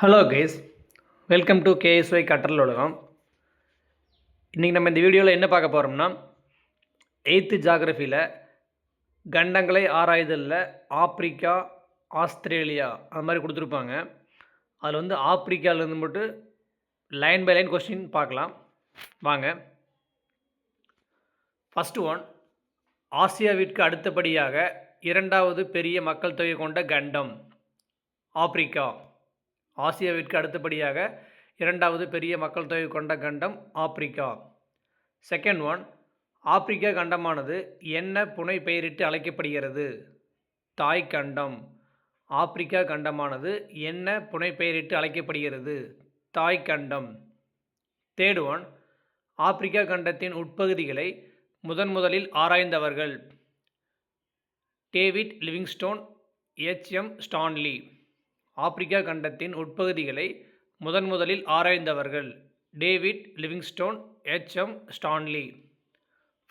Hello guys welcome to KSY கற்றல் உலகம் இன்றைக்கி நம்ம இந்த வீடியோவில் என்ன பார்க்க போகிறோம்னா எயித்து ஜாகிரஃபியில் கண்டங்களை ஆராய்தலில் ஆப்பிரிக்கா ஆஸ்திரேலியா அது மாதிரி கொடுத்துருப்பாங்க. அதில் வந்து ஆப்பிரிக்காவிலேருந்து மட்டும் லைன் பை லைன் கொஸ்டின் பார்க்கலாம். வாங்க. ஃபஸ்ட்டு ஒன் ஆசியாவிற்கு அடுத்தபடியாக இரண்டாவது பெரிய மக்கள் தொகை கொண்ட கண்டம் ஆப்பிரிக்கா. ஆசியாவிற்கு அடுத்தபடியாக இரண்டாவது பெரிய மக்கள் தொகை கொண்ட கண்டம் ஆப்பிரிக்கா. செகண்ட் ஒன் ஆப்பிரிக்கா கண்டமானது என்ன புனை பெயரிட்டு அழைக்கப்படுகிறது? தாய் கண்டம். ஆப்பிரிக்கா கண்டமானது என்ன புனை பெயரிட்டு அழைக்கப்படுகிறது? தாய் கண்டம். தேர்ட் ஒன் ஆப்பிரிக்கா கண்டத்தின் உட்பகுதிகளை முதன் முதலில் ஆராய்ந்தவர்கள். David Livingstone H M Stanley. Africa கண்டத்தின் உட்பகுதிகளை முதன் முதலில் ஆராய்ந்தவர்கள் David Livingstone H M Stanley.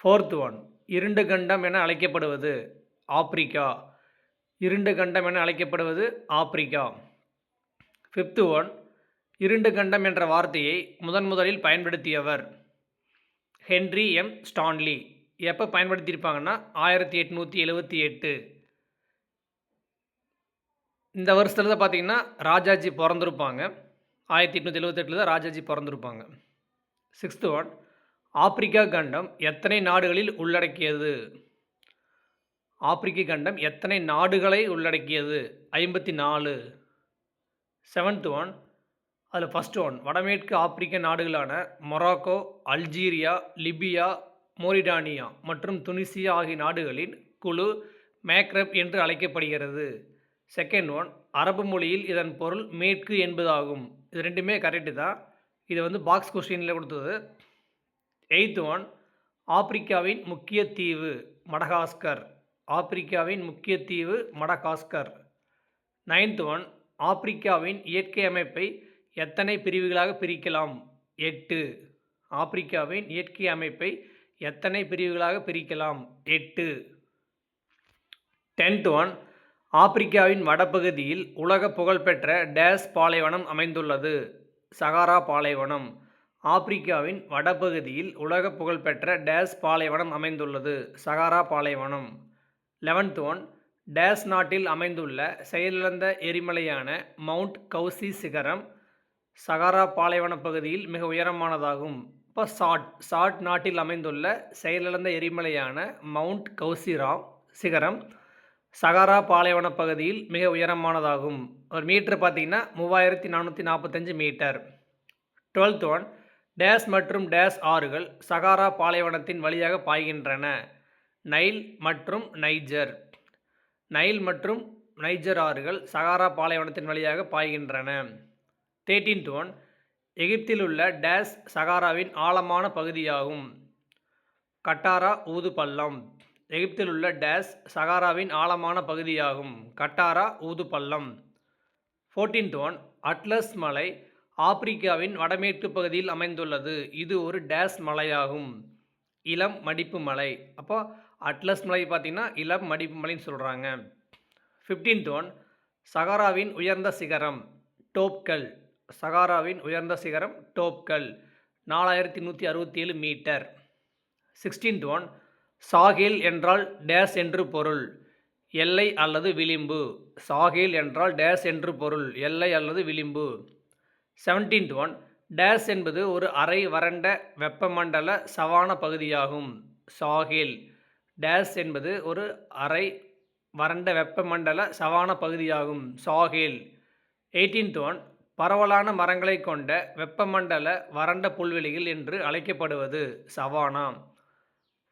Fourth one இருண்டு கண்டம் என அழைக்கப்படுவது ஆப்பிரிக்கா. இருண்டு கண்டம் என அழைக்கப்படுவது ஆப்பிரிக்கா. ஃபிஃப்த்து ஒன் இருண்டு கண்டம் என்ற வார்த்தையை முதன் முதலில் பயன்படுத்தியவர் ஹென்ரி எம். ஸ்டான்லி. எப்போ பயன்படுத்தியிருப்பாங்கன்னா ஆயிரத்தி எட்நூற்றி எழுபத்தி எட்டு. இந்த வருஷத்தில் தான் பார்த்தீங்கன்னா ராஜாஜி பிறந்திருப்பாங்க. ஆயிரத்தி எட்நூற்றி எழுபத்தெட்டில் தான் ராஜாஜி பிறந்திருப்பாங்க. சிக்ஸ்த்து ஒன் ஆப்பிரிக்கா கண்டம் எத்தனை நாடுகளில் உள்ளடக்கியது? ஆப்பிரிக்க கண்டம் எத்தனை நாடுகளை உள்ளடக்கியது? ஐம்பத்தி நாலு செவன்த் ஒன் அதில் ஃபஸ்ட் ஒன் வடமேற்கு ஆப்பிரிக்க நாடுகளான மொராக்கோ அல்ஜீரியா லிபியா மோரிடானியா மற்றும் துனிசியா ஆகிய நாடுகளின் குழு மேக்ரப் என்று அழைக்கப்படுகிறது. செகண்ட் ஒன் அரபு மொழியில் இதன் பொருள் மேற்கு என்பதாகும். இது ரெண்டுமே கரெக்டு தான். இது வந்து பாக்ஸ் கொஸ்டினில் கொடுத்தது. எயித்து ஒன் ஆப்பிரிக்காவின் முக்கிய தீவு மடகாஸ்கர். ஆப்பிரிக்காவின் முக்கிய தீவு மடகாஸ்கர். நைன்த் ஒன் ஆப்பிரிக்காவின் இயற்கை அமைப்பை எத்தனை பிரிவுகளாக பிரிக்கலாம்? எட்டு. ஆப்பிரிக்காவின் இயற்கை அமைப்பை எத்தனை பிரிவுகளாக பிரிக்கலாம்? எட்டு. டென்த் ஒன் ஆப்பிரிக்காவின் வடபகுதியில் உலக புகழ்பெற்ற டேஸ் பாலைவனம் அமைந்துள்ளது சகாரா பாலைவனம். ஆப்பிரிக்காவின் வடபகுதியில் உலக புகழ்பெற்ற டேஸ் பாலைவனம் அமைந்துள்ளது சகாரா பாலைவனம். லெவன்த் ஒன் டேஸ் நாட்டில் அமைந்துள்ள செயலிழந்த எரிமலையான மவுண்ட் கௌசி சிகரம் சகாரா பாலைவன பகுதியில் மிக உயரமானதாகும். இப்போ சாட் சாட் நாட்டில் அமைந்துள்ள செயலிழந்த எரிமலையான மவுண்ட் கௌசிராம் சிகரம் சகாரா பாலைவன பகுதியில் மிக உயரமானதாகும். ஒரு மீட்டர் பார்த்தீங்கன்னா மூவாயிரத்தி நானூற்றி நாற்பத்தஞ்சு மீட்டர். டுவெல்த் ஒன் டேஸ் மற்றும் டேஸ் ஆறுகள் சகாரா பாலைவனத்தின் வழியாக பாய்கின்றன. நைல் மற்றும் நைஜர். நைல் மற்றும் நைஜர் ஆறுகள் சகாரா பாலைவனத்தின் வழியாக பாய்கின்றன. தேர்டீன்த் ஒன் எகிப்தில் உள்ள டேஸ் சகாராவின் ஆழமான பகுதியாகும். கட்டாரா ஊது பள்ளம் எகிப்தில் உள்ள டேஸ் சகாராவின் ஆழமான பகுதியாகும். கட்டாரா ஊது பள்ளம் ஃபோர்டீன்த் ஒன் அட்லஸ் மலை ஆப்பிரிக்காவின் வடமேற்கு பகுதியில் அமைந்துள்ளது. இது ஒரு டேஸ் மலையாகும். இளம் மடிப்பு மலை. அப்போ அட்லஸ் மலை பார்த்திங்கன்னா இளம் மடிப்பு மலைன்னு சொல்கிறாங்க ஃபிஃப்டீன்த் ஒன் சகாராவின் உயர்ந்த சிகரம் டோப்கல் சகாராவின் உயர்ந்த சிகரம் டோப்கல் நாலாயிரத்தி நூற்றி அறுபத்தி ஏழு மீட்டர். சிக்ஸ்டீன்த் ஒன் சாகில் என்றால் டேஸ் என்று பொருள் எல்லை அல்லது விளிம்பு. சாகில் என்றால் டேஸ் என்று பொருள் எல்லை அல்லது விளிம்பு. செவன்டீன்த் ஒன் டேஸ் என்பது ஒரு அரை வறண்ட வெப்பமண்டல சவான பகுதியாகும். சாகில் டேஸ் என்பது ஒரு அரை வறண்ட வெப்பமண்டல சவான பகுதியாகும். சாகில் எயிட்டீன்த் ஒன் பரவலான மரங்களை கொண்ட வெப்பமண்டல வறண்ட புல்வெளிகள் என்று அழைக்கப்படுவது சவானா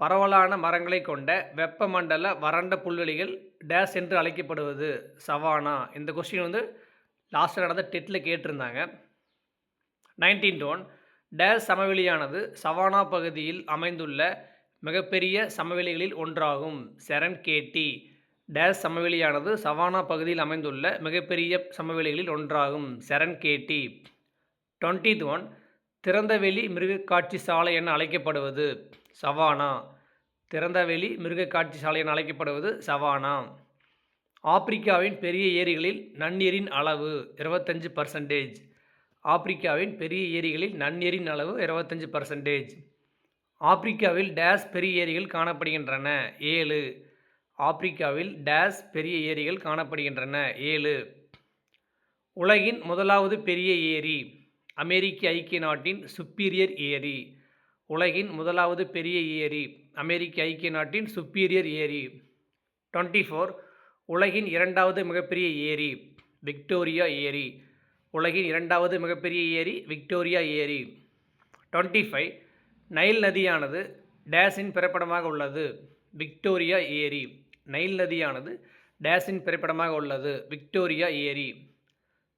பரவலான மரங்களை கொண்ட வெப்பமண்டல வறண்ட புல்வெளிகள் டேஸ் என்று அழைக்கப்படுவது. சவானா. இந்த கொஸ்டின் வந்து லாஸ்ட்டில் நடந்த டெட்டில் கேட்டிருந்தாங்க. நைன்டீன் ஒன் டேஸ் சமவெளியானது சவானா பகுதியில் அமைந்துள்ள மிகப்பெரிய சமவெளிகளில் ஒன்றாகும். செரன் கேட்டி டேஸ் சமவெளியானது சவானா பகுதியில் அமைந்துள்ள மிகப்பெரிய சமவெளிகளில் ஒன்றாகும். செரன் கேட்டி டுவெண்ட்டி ஒன் திறந்தவெளி மிருகக்காட்சி சாலை என அழைக்கப்படுவது. சவானா. திறந்தவெளி மிருகக்காட்சி சாலை என அழைக்கப்படுவது சவானா ஆப்பிரிக்காவின் பெரிய ஏரிகளில் நன்னீரின் அளவு இருபத்தஞ்சு பர்சன்டேஜ் ஆப்பிரிக்காவின் பெரிய ஏரிகளில் நன்னீரின் அளவு இருபத்தஞ்சு பர்சன்டேஜ் ஆப்பிரிக்காவில் டேஸ் பெரிய ஏரிகள் காணப்படுகின்றன ஏழு. ஆப்பிரிக்காவில் டேஸ் பெரிய ஏரிகள் காணப்படுகின்றன ஏழு. உலகின் முதலாவது பெரிய ஏரி அமெரிக்க ஐக்கிய நாட்டின் சுப்பீரியர் ஏரி. உலகின் முதலாவது பெரிய ஏரி அமெரிக்க ஐக்கிய நாட்டின் சுப்பீரியர் ஏரி. டுவெண்ட்டி ஃபோர் உலகின் இரண்டாவது மிகப்பெரிய ஏரி விக்டோரியா ஏரி. உலகின் இரண்டாவது மிகப்பெரிய ஏரி விக்டோரியா ஏரி. டுவெண்ட்டி ஃபைவ் நைல் நதியானது டேஸின் பிறப்பிடமாக உள்ளது விக்டோரியா ஏரி. நைல் நதியானது டேஸின் பிறப்பிடமாக உள்ளது விக்டோரியா ஏரி.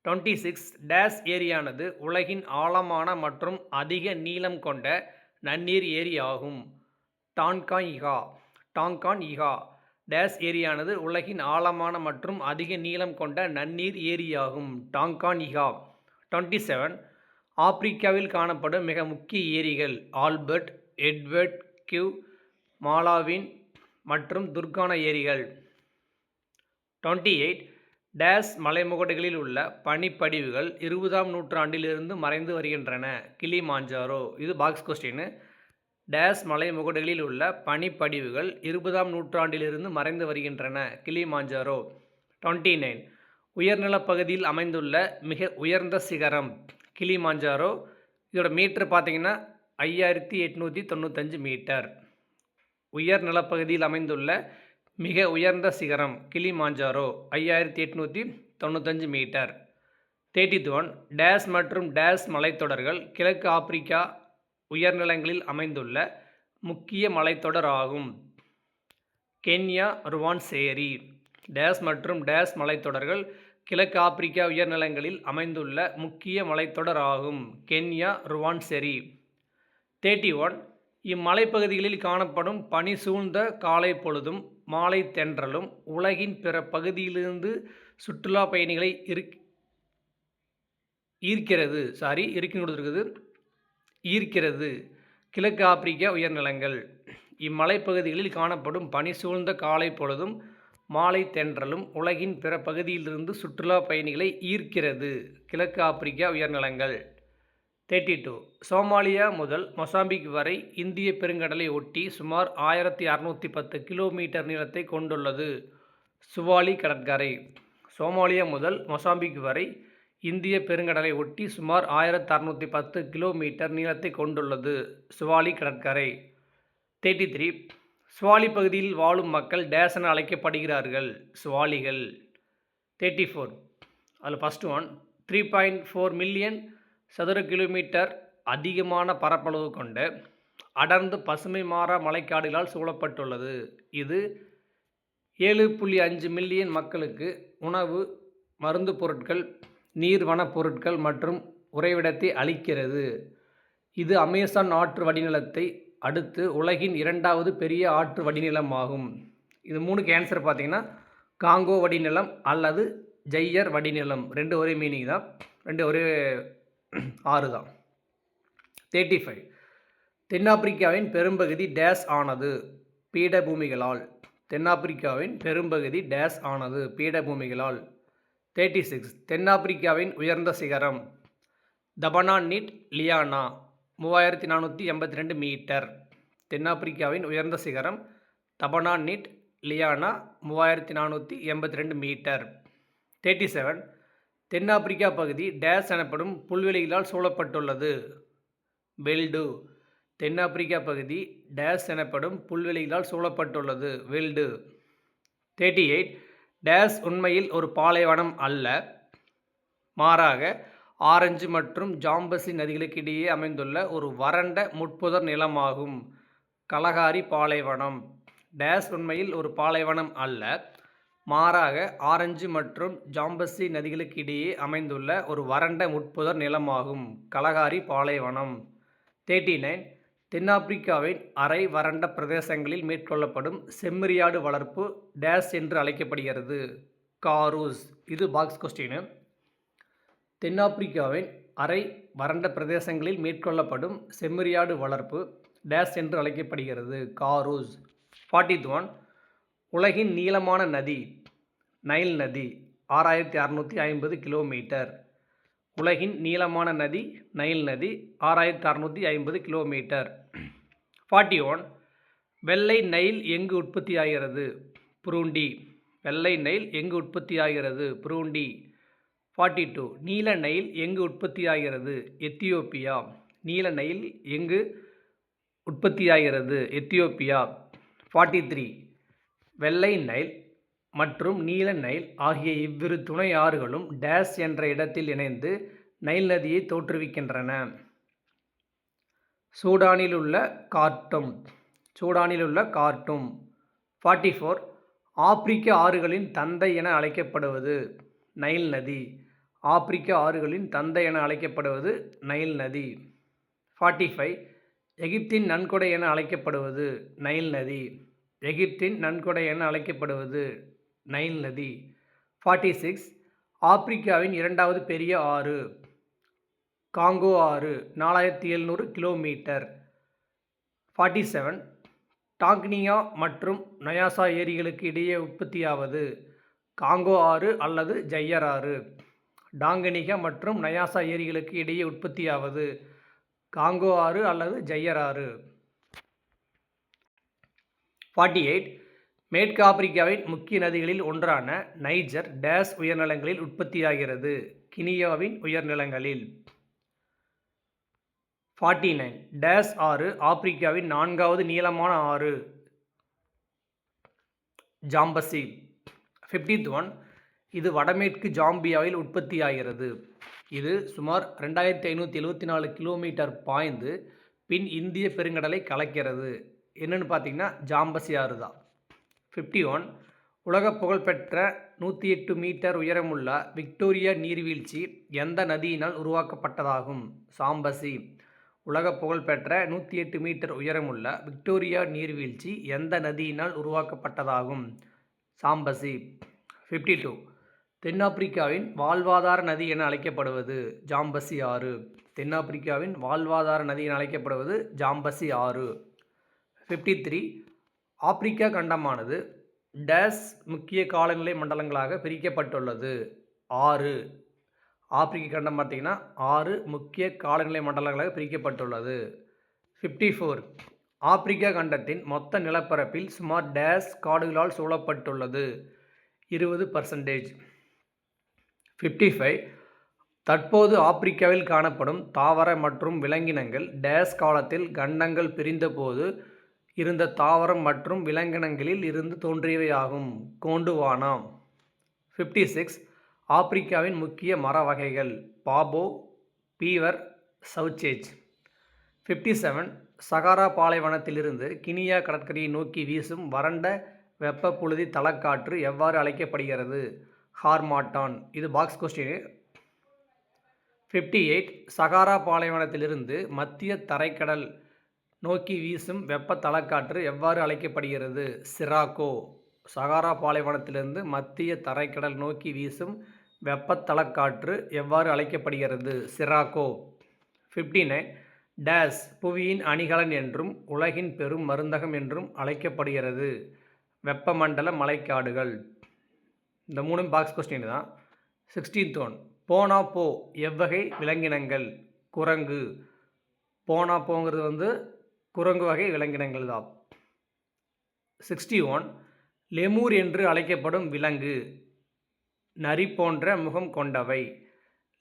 டுவெண்ட்டி சிக்ஸ் டேஸ் ஏரியானது உலகின் ஆழமான மற்றும் அதிக நீளம் கொண்ட நன்னீர் ஏரி ஆகும் Tanganyika Tanganyika dash ஏரியானது உலகின் ஆழமான மற்றும் அதிக நீளம் கொண்ட நன்னீர் ஏரியாகும். Tanganyika twenty seven. ஆப்பிரிக்காவில் காணப்படும் மிக முக்கிய ஏரிகள் ஆல்பர்ட் எட்வர்ட் கிவ் மாலாவின் மற்றும் துர்கான ஏரிகள். Twenty eight. டேஸ் மலைமுகடுகளில் உள்ள பனிப்படிவுகள் இருபதாம் நூற்றாண்டிலிருந்து மறைந்து வருகின்றன. கிளி மாஞ்சாரோ இது பாக்ஸ் கொஸ்டின்னு டேஸ் மலைமுகடுகளில் உள்ள பனிப்படிவுகள் இருபதாம் நூற்றாண்டிலிருந்து மறைந்து வருகின்றன. கிளிமாஞ்சாரோ டுவெண்ட்டி நைன். உயர்நிலப் பகுதியில் அமைந்துள்ள மிக உயர்ந்த சிகரம் கிளிமாஞ்சாரோ இதோட மீட்டர் பார்த்தீங்கன்னா ஐயாயிரத்தி எட்நூற்றி தொண்ணூத்தஞ்சு மீட்டர். உயர் நிலப்பகுதியில் அமைந்துள்ள மிக உயர்ந்த சிகரம் கிளிமாஞ்சாரோ ஐயாயிரத்தி எட்நூற்றி தொண்ணூத்தஞ்சு மீட்டர். தேர்ட்டி ஒன் டேஸ் மற்றும் டேஸ் மலைத்தொடர்கள் கிழக்கு ஆப்பிரிக்கா உயர்நிலங்களில் அமைந்துள்ள முக்கிய மலைத்தொடர் ஆகும் கென்யா ருவான்சேரி டேஸ் மற்றும் டேஸ் மலைத்தொடர்கள் கிழக்கு ஆப்பிரிக்கா உயர்நிலங்களில் அமைந்துள்ள முக்கிய மலைத்தொடர் ஆகும் கென்யா ருவான்செரி தேர்ட்டி ஒன். இம்மலைப்பகுதிகளில் காணப்படும் பனி சூழ்ந்த காலை பொழுதும் மாலை தென்றலும் உலகின் பிற பகுதியிலிருந்து சுற்றுலா பயணிகளை இருக் ஈர்க்கிறது. சாரி இருக்குன்னு கொடுத்துருக்குது ஈர்க்கிறது. கிழக்கு ஆப்பிரிக்கா உயர்நிலங்கள். இம்மலைப்பகுதிகளில் காணப்படும் பனி சூழ்ந்த காலை பொழுதும் மாலை தென்றலும் உலகின் பிற பகுதியிலிருந்து சுற்றுலா பயணிகளை ஈர்க்கிறது. கிழக்கு ஆப்பிரிக்கா உயர்நிலங்கள். தேர்ட்டி டூ சோமாலியா முதல் மொசாம்பிக் வரை இந்திய பெருங்கடலை ஒட்டி சுமார் ஆயிரத்தி அறநூற்றி பத்து கிலோமீட்டர் நீளத்தை கொண்டுள்ளது. சுவாலி கடற்கரை. சோமாலியா முதல் மொசாம்பிக் வரை இந்திய பெருங்கடலை ஒட்டி சுமார் ஆயிரத்தி அறநூற்றி பத்து கிலோமீட்டர் நீளத்தை கொண்டுள்ளது சுவாலி கடற்கரை. தேர்ட்டி த்ரீ சுவாலி பகுதியில் வாழும் மக்கள் டேஸ் என அழைக்கப்படுகிறார்கள். சுவாலிகள். தேர்ட்டி ஃபோர் அதில் first one three point four million சதுர கிலோமீட்டர் அதிகமான பரப்பளவு கொண்ட அடர்ந்து பசுமை மாறா மலைக்காடுகளால் சூழப்பட்டுள்ளது. இது ஏழு புள்ளி அஞ்சு மில்லியன் மக்களுக்கு உணவு மருந்து பொருட்கள் நீர் பொருட்கள் மற்றும் உறைவிடத்தை அளிக்கிறது இது அமேசான் ஆற்று வடிநிலத்தை அடுத்து உலகின் இரண்டாவது பெரிய ஆற்று வடிநிலம் ஆகும் இது மூணுக்கு ஆன்சர் பார்த்தீங்கன்னா காங்கோ வடிநிலம் அல்லது ஜையர் வடிநிலம். ரெண்டு ஒரே மீனிங் தான். ரெண்டு ஒரே ஆறு தான். தேர்ட்டி ஃபைவ் தென்னாப்பிரிக்காவின் பெரும்பகுதி டேஸ் ஆனது பீடபூமிகளால். தென்னாப்பிரிக்காவின் பெரும்பகுதி டேஸ் ஆனது பீடபூமிகளால். தேர்ட்டி சிக்ஸ் தென்னாப்பிரிக்காவின் உயர்ந்த சிகரம். தபனா நிட் லியானா மூவாயிரத்தி நானூற்றி எண்பத்தி ரெண்டு மீட்டர். தென்னாப்பிரிக்காவின் உயர்ந்த சிகரம் தபனா நிட் லியானா மூவாயிரத்தி நானூற்றி எண்பத்தி ரெண்டு மீட்டர். தேர்ட்டி செவன் தென்னாப்பிரிக்கா பகுதி டேஸ் எனப்படும் புல்வெளிகளால் சூழப்பட்டுள்ளது. வெல்டு தென்னாப்பிரிக்கா பகுதி டேஸ் எனப்படும் புல்வெளிகளால் சூழப்பட்டுள்ளது. வெல்டு தேர்ட்டி எயிட் டேஸ் உண்மையில் ஒரு பாலைவனம் அல்ல. மாறாக ஆரஞ்சு மற்றும் ஜாம்பசி நதிகளுக்கு இடையே அமைந்துள்ள ஒரு வறண்ட முட்புதர் நிலமாகும். கலகாரி பாலைவனம். டேஸ் உண்மையில் ஒரு பாலைவனம் அல்ல. மாறாக ஆரஞ்சு மற்றும் ஜாம்பசி நதிகளுக்கு இடையே அமைந்துள்ள ஒரு வறண்ட முட்புதர் நிலமாகும். கலகாரி பாலைவனம். Thirty nine. தென்னாப்பிரிக்காவின் அரை வறண்ட பிரதேசங்களில் மேற்கொள்ளப்படும் செம்மறியாடு வளர்ப்பு டேஸ் என்று அழைக்கப்படுகிறது. காரூஸ். இது பாக்ஸ் கொஸ்டின் தென்னாப்பிரிக்காவின் அரை வறண்ட பிரதேசங்களில் மேற்கொள்ளப்படும் செம்மறியாடு வளர்ப்பு டேஸ் என்று அழைக்கப்படுகிறது. காரூஸ். ஃபார்ட்டி ஒன் உலகின் நீளமான நதி. நைல் நதி. ஆறாயிரத்தி அறநூற்றி ஐம்பது கிலோமீட்டர். உலகின் நீளமான நதி நைல் நதி ஆறாயிரத்தி அறநூற்றி ஐம்பது கிலோமீட்டர். ஃபார்ட்டி ஒன் வெள்ளை நைல் எங்கு உற்பத்தி ஆகிறது புரூண்டி வெள்ளை நைல் எங்கு உற்பத்தியாகிறது? புரூண்டி. ஃபார்ட்டி டூ நீல நைல் எங்கு உற்பத்தியாகிறது? எத்தியோப்பியா. நீல நைல் எங்கு உற்பத்தியாகிறது? எத்தியோப்பியா. ஃபார்ட்டி த்ரீ வெள்ளை நைல் மற்றும் நீல நைல் ஆகிய இவ்விரு துணை ஆறுகளும் டேஸ் என்ற இடத்தில் இணைந்து நைல் நதியை தோற்றுவிக்கின்றன. சூடானில் உள்ள கார்ட்டும் சூடானில் உள்ள கார்ட்டும் ஃபார்ட்டி ஃபோர் ஆப்பிரிக்க ஆறுகளின் தந்தை என அழைக்கப்படுவது நைல் நதி. ஆப்பிரிக்க ஆறுகளின் தந்தை என அழைக்கப்படுவது நைல் நதி. ஃபார்ட்டி ஃபைவ் எகிப்தின் நன்கொடை என அழைக்கப்படுவது நைல் நதி. எகிப்தின் நன்கொடை என அழைக்கப்படுவது நைல் நதி ஃபார்ட்டி சிக்ஸ் ஆப்பிரிக்காவின் இரண்டாவது பெரிய ஆறு காங்கோ ஆறு நாலாயிரத்தி எழுநூறு கிலோமீட்டர் ஃபார்ட்டி செவன் டாங்னியா மற்றும் நயாசா ஏரிகளுக்கு இடையே உற்பத்தியாவது காங்கோ ஆறு அல்லது ஜையர் ஆறு. டாங்கனிகா மற்றும் நயாசா ஏரிகளுக்கு இடையே உற்பத்தியாவது காங்கோ ஆறு அல்லது ஜையர் ஆறு. ஃபார்ட்டி எயிட் மேற்கு ஆப்பிரிக்காவின் முக்கிய நதிகளில் ஒன்றான நைஜர் டேஸ் உயர்நிலங்களில் உற்பத்தியாகிறது. கினியாவின் உயர்நிலங்களில். Forty nine. டேஸ் ஆறு ஆப்பிரிக்காவின் நான்காவது நீளமான ஆறு. Zambezi fiftieth one. இது வடமேற்கு ஜாம்பியாவில் உற்பத்தியாகிறது. இது சுமார் ரெண்டாயிரத்தி ஐநூற்றி எழுபத்தி நாலு கிலோமீட்டர் பாய்ந்து பின் இந்திய பெருங்கடலை கலக்கிறது. என்னென்னு பார்த்தீங்கன்னா ஜாம்பசி ஆறு தான் ஃபிஃப்டி ஒன் உலக புகழ்பெற்ற நூற்றி எட்டு மீட்டர் உயரமுள்ள விக்டோரியா நீர்வீழ்ச்சி எந்த நதியினால் உருவாக்கப்பட்டதாகும்? சாம்பசி. உலக புகழ்பெற்ற நூற்றி எட்டு மீட்டர் உயரமுள்ள விக்டோரியா நீர்வீழ்ச்சி எந்த நதியினால் உருவாக்கப்பட்டதாகும்? சாம்பசி. ஃபிஃப்டி டூ தென்னாப்பிரிக்காவின் வாழ்வாதார நதி என அழைக்கப்படுவது ஜாம்பசி ஆறு. தென்னாப்பிரிக்காவின் வாழ்வாதார நதி என அழைக்கப்படுவது ஜாம்பசி ஆறு. ஃபிஃப்டி த்ரீ ஆப்பிரிக்கா கண்டமானது டேஸ் முக்கிய காலநிலை மண்டலங்களாக பிரிக்கப்பட்டுள்ளது. ஆறு. ஆப்பிரிக்க கண்டம் பார்த்திங்கன்னா ஆறு முக்கிய காலநிலை மண்டலங்களாக பிரிக்கப்பட்டுள்ளது. ஃபிஃப்டி ஃபோர் ஆப்பிரிக்கா கண்டத்தின் மொத்த நிலப்பரப்பில் சுமார் டேஸ் காடுகளால் சூழப்பட்டுள்ளது. இருபது பர்சன்டேஜ் ஃபிஃப்டி ஃபைவ் தற்போது ஆப்பிரிக்காவில் காணப்படும் தாவர மற்றும் விலங்கினங்கள் டேஸ் காலத்தில் கண்டங்கள் பிரிந்தபோது இருந்த தாவரம் மற்றும் விலங்கினங்களில் இருந்து தோன்றியவையாகும். கோண்டுவானா ஃபிஃப்டி சிக்ஸ் ஆப்பிரிக்காவின் முக்கிய மர வகைகள் baobab fever sausage fifty seven Sahara பாலைவனத்திலிருந்து Guinea கடற்கரையை நோக்கி வீசும் வறண்ட வெப்பப்புழுதி தலக்காற்று எவ்வாறு அழைக்கப்படுகிறது? ஹார்மாட்டான். இது box question fifty eight Sahara பாலைவனத்திலிருந்து மத்திய தரைக்கடல் நோக்கி வீசும் வெப்ப தலக்காற்று எவ்வாறு அழைக்கப்படுகிறது? சிராக்கோ. சகாரா பாலைவனத்திலிருந்து மத்திய தரைக்கடல் நோக்கி வீசும் வெப்பத்தலக்காற்று எவ்வாறு அழைக்கப்படுகிறது? சிராக்கோ. ஃபிஃப்டீனை டேஸ் புவியின் அணிகலன் என்றும் உலகின் பெரும் மருந்தகம் என்றும் அழைக்கப்படுகிறது. வெப்பமண்டல மலைக்காடுகள். இந்த மூணு பாக்ஸ் கொஸ்டின் தான். சிக்ஸ்டீன்த் ஒன் போனா போ எவ்வகை விலங்கினங்கள்? குரங்கு. போனா போங்கிறது வந்து குரங்கு வகை விலங்கினங்கள் தான் சிக்ஸ்டி ஒன் லெமூர் என்று அழைக்கப்படும் விலங்கு. நரி போன்ற முகம் கொண்டவை.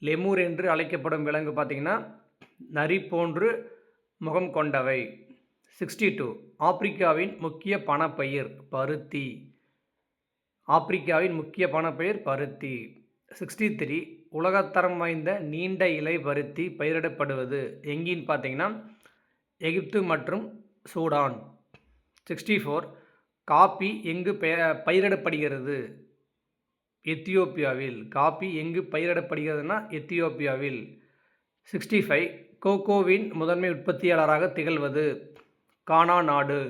லெமூர் என்று அழைக்கப்படும் விலங்கு பார்த்திங்கன்னா நரி போன்று முகம் கொண்டவை. சிக்ஸ்டி டூ ஆப்பிரிக்காவின் முக்கிய பணப்பயிர் பருத்தி. ஆப்பிரிக்காவின் முக்கிய பணப்பயிர் பருத்தி. சிக்ஸ்டி த்ரீ உலகத்தரம் வாய்ந்த நீண்ட இலை பருத்தி பயிரிடப்படுவது. எங்கின்னு பார்த்தீங்கன்னா எகிப்து மற்றும் சூடான். சிக்ஸ்டி ஃபோர் காப்பி எங்கு பயிரிடப்படுகிறது? எத்தியோப்பியாவில். காப்பி எங்கு பயிரிடப்படுகிறதுனா எத்தியோப்பியாவில். சிக்ஸ்டி ஃபைவ் கோகோவின் முதன்மை உற்பத்தியாளராக திகழ்வது கானா நாடு.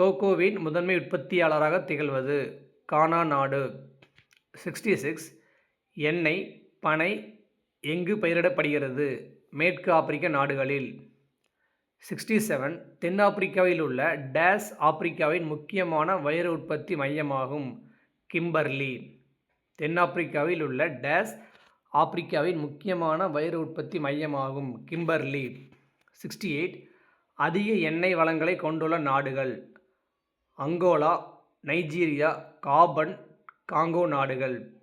கோகோவின் முதன்மை உற்பத்தியாளராக திகழ்வது கானா நாடு. சிக்ஸ்டி சிக்ஸ் எண்ணெய் பனை எங்கு பயிரிடப்படுகிறது? மேற்கு ஆப்பிரிக்க நாடுகளில். சிக்ஸ்டி செவன் தென்னாப்பிரிக்காவில் உள்ள டேஸ் ஆப்பிரிக்காவின் முக்கியமான வைர உற்பத்தி மையமாகும் கிம்பர்லி. தென்னாப்பிரிக்காவில் உள்ள டேஸ் ஆப்பிரிக்காவின் முக்கியமான வைர உற்பத்தி மையமாகும் கிம்பர்லி. சிக்ஸ்டி எயிட் அதிக எண்ணெய் வளங்களை கொண்டுள்ள நாடுகள். அங்கோலா நைஜீரியா காபன் காங்கோ நாடுகள்.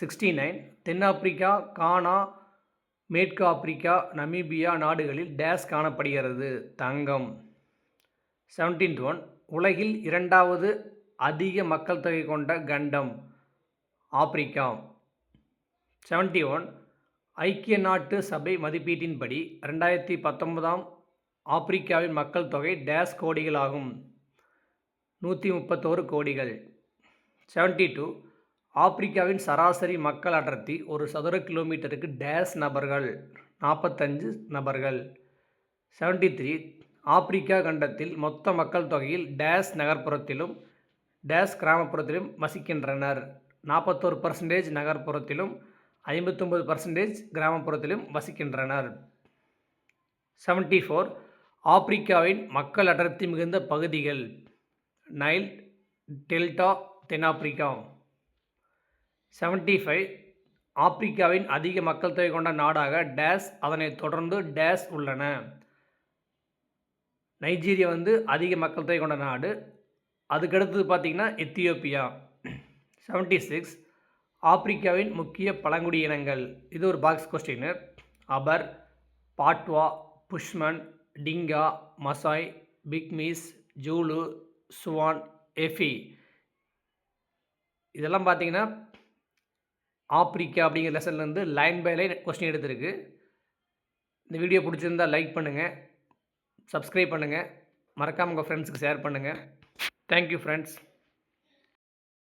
சிக்ஸ்டி நைன் தென்னாப்பிரிக்கா கானா மேற்கு ஆப்பிரிக்கா நமீபியா நாடுகளில் டேஸ் காணப்படுகிறது. தங்கம். செவன்டீன்த் ஒன் உலகில் இரண்டாவது அதிக மக்கள் தொகை கொண்ட கண்டம் ஆப்பிரிக்கா. செவன்டி ஒன் ஐக்கிய நாட்டு சபை மதிப்பீட்டின்படி ரெண்டாயிரத்தி பத்தொன்பதாம் ஆப்பிரிக்காவின் மக்கள் தொகை டேஸ் கோடிகள் ஆகும் நூற்றி முப்பத்தோரு கோடிகள். செவன்டி டூ ஆப்பிரிக்காவின் சராசரி மக்கள் அடர்த்தி ஒரு சதுர கிலோமீட்டருக்கு டேஸ் நபர்கள் நாற்பத்தஞ்சு நபர்கள். செவன்டி த்ரீ ஆப்பிரிக்கா கண்டத்தில் மொத்த மக்கள் தொகையில் டேஸ் நகர்ப்புறத்திலும் டேஸ் கிராமப்புறத்திலும் வசிக்கின்றனர். நாற்பத்தோரு பர்சன்டேஜ் நகர்ப்புறத்திலும் ஐம்பத்தொம்பது பர்சன்டேஜ் கிராமப்புறத்திலும் வசிக்கின்றனர். செவன்டி ஃபோர் ஆப்பிரிக்காவின் மக்கள் அடர்த்தி மிகுந்த பகுதிகள் நைல் டெல்டா தென்னாப்பிரிக்கா. செவன்டி ஃபைவ் ஆப்பிரிக்காவின் அதிக மக்கள் தொகை கொண்ட நாடாக டேஸ் அதனைத் தொடர்ந்து டேஸ் உள்ளன. நைஜீரியா வந்து அதிக மக்கள் தொகை கொண்ட நாடு. அதுக்கடுத்தது பார்த்திங்கன்னா எத்தியோப்பியா. செவன்டி சிக்ஸ் ஆப்பிரிக்காவின் முக்கிய பழங்குடி இனங்கள். இது ஒரு box question Afar Batwa Bushman Dinka Maasai Pygmies Zulu சுவான் எஃபி. இதெல்லாம் பார்த்தீங்கன்னா ஆப்பிரிக்கா அப்படிங்கிற லெசன்லேருந்து லைன் பை லைன் கொஸ்டின் எடுத்திருக்கு. இந்த வீடியோ பிடிச்சிருந்தா லைக் பண்ணுங்கள் சப்ஸ்கிரைப் பண்ணுங்கள் மறக்காமல் உங்கள் ஃப்ரெண்ட்ஸுக்கு ஷேர் பண்ணுங்கள் தேங்க்யூ ஃப்ரெண்ட்ஸ்